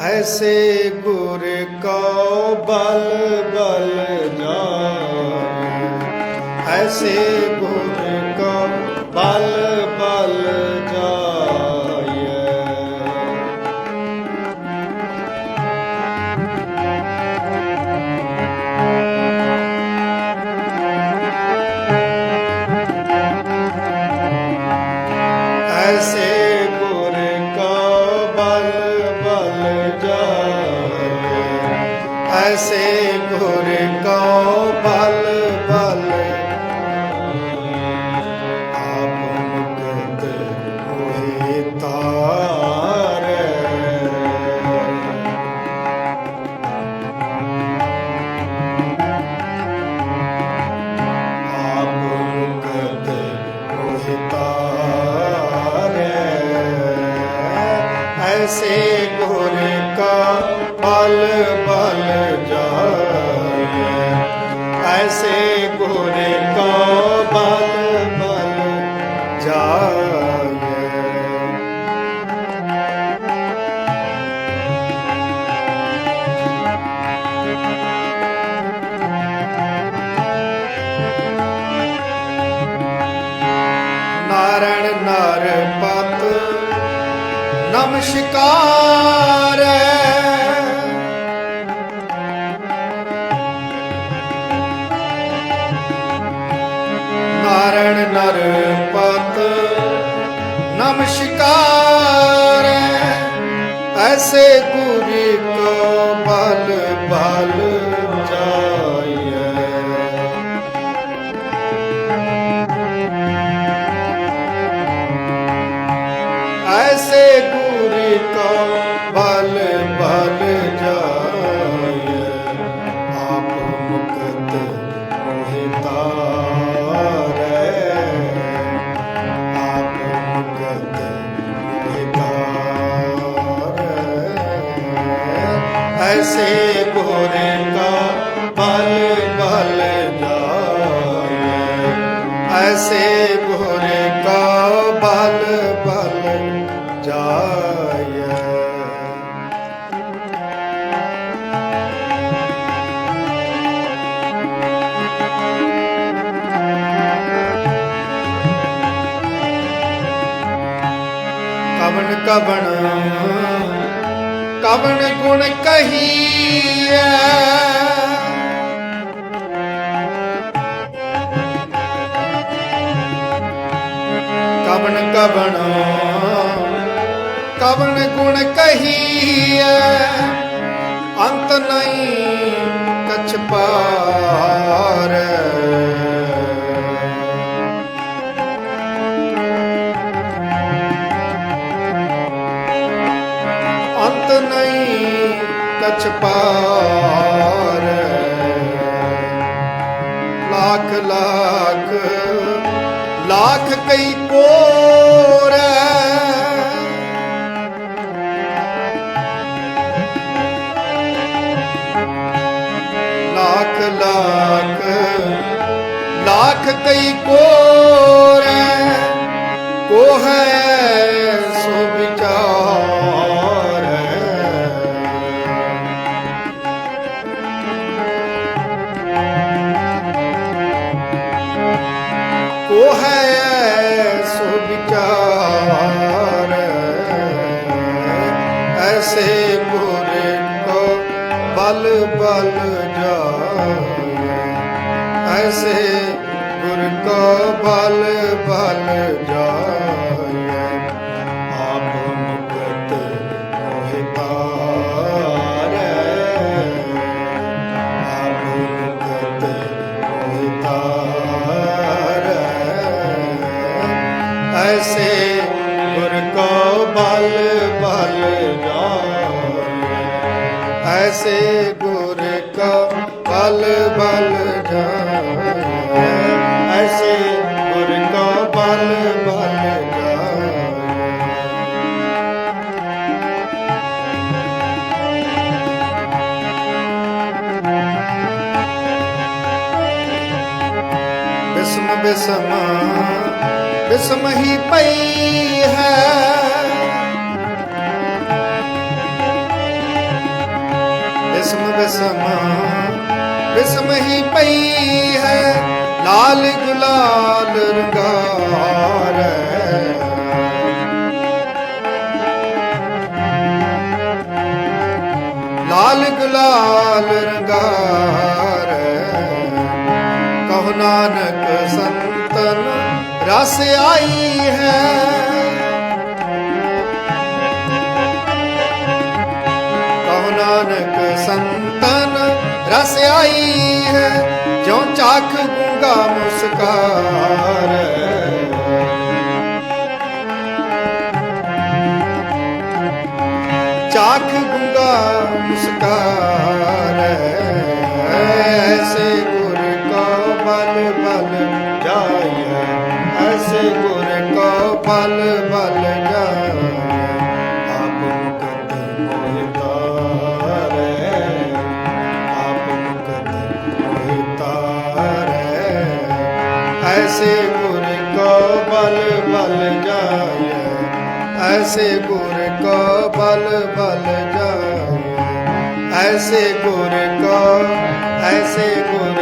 ਐਸੇ ਗੁਰ ਕੋ ਬਲ ਬਲ ਜਾਏ ਐਸੇ ਗੁਰ ਕੋ ਬਲ ਬਲ ਬਲ ਜਾਏ ਐਸੇ ਗੁਰ ਕਾ ਬਲ ਬਲ ਜਾਏ ਨਾਰਣ ਨਰ ਪਤ ਨਮਸਕਾਰ। ਨਾਰਣ ਨਰ ਪਤ ਨਮਸਕਾਰ ਐਸੇ ਗੁਰੀ ਐਸੇ ਗੋਰੇ ਕਾ ਪਲ ਪਲ ਜਾਏ ਐਸੇ ਗੋਰੇ ਕਾ ਪਲ ਪਲ ਜਾਏ ਕਵਣ ਕਵਣ ਕਵਨ ਗੁਣ ਕਹੀਐ? ਕਵਨ ਕਵਨ ਕਵਨ ਗੁਣ ਕਹੀਐ? ਅੰਤ ਨਹੀਂ ਕਛ ਪਾਰ ਕਛ ਪਾਰ। ਲੱਖ ਲੱਖ ਲੱਖ ਕਈ ਕੋਰ ਲੱਖ ਲੱਖ ਲੱਖ ਕਈ ਕੋਰ ਕੋ ਹੈ ਸੋ ਕੋ ਹੈ ਸੋ ਵਿਚਾਰ। ਐਸੇ ਗੁਰੇ ਕੋ ਬਲ ਬਲ ਜਾਏ। ਐਸੇ ਗੁਰ ਕੋ ਬਲ ਬਲ ਜਾਏ। ਐਸੇ ਗੁਰ ਕਾ ਬਲ ਬਲ ਜਾਏ ਐਸੇ ਗੁਰ ਕੋ ਬਲ ਬਲ ਜਾਏ ਬਿਸਮ ਬਿਸਮ ਬਿਸਮ ਹੀ ਪਈ ਹੈ ਬਿਸਮ ਬਿਸਮ ਬਿਸਮ ਹੀ ਪਈ ਹੈ, ਲਾਲ ਗੁਲਾਲ ਰੰਗਾਰੈ ਲਾਲ ਗੁਲਾਲ ਰੰਗਾਰ ਕਹੋ ਨਾਨਕ ਸੰਤਨ, ਰਸ ਆਈ ਹੈ। ਨਾਨਕ ਸੰਤਨ ਰਸ ਆਈ ਹੈ ਜੋ ਚਾਖ ਗੂੰਗਾ ਮੁਸਕਾਰ। ਚਾਖ ਗੁੰਗਾ ਮੁਸਕਾਰ, ਐਸੇ ਗੁਰ ਕੋ ਬਲ ਬਲ ਜਾਈਐ, ਐਸੇ ਗੁਰ ਕੋ ਬਲ ਬਲ ਜਾਈਐ। ਐਸੇ ਗੁਰ ਕੋ ਬਲ ਬਲ ਜਾਈਐ ਐਸੇ ਗੁਰ ਕੋ ਬਲ ਬਲ ਜਾਈਐ ਐਸੇ ਗੁਰ ਕੋ ਐਸੇ ਗੁਰ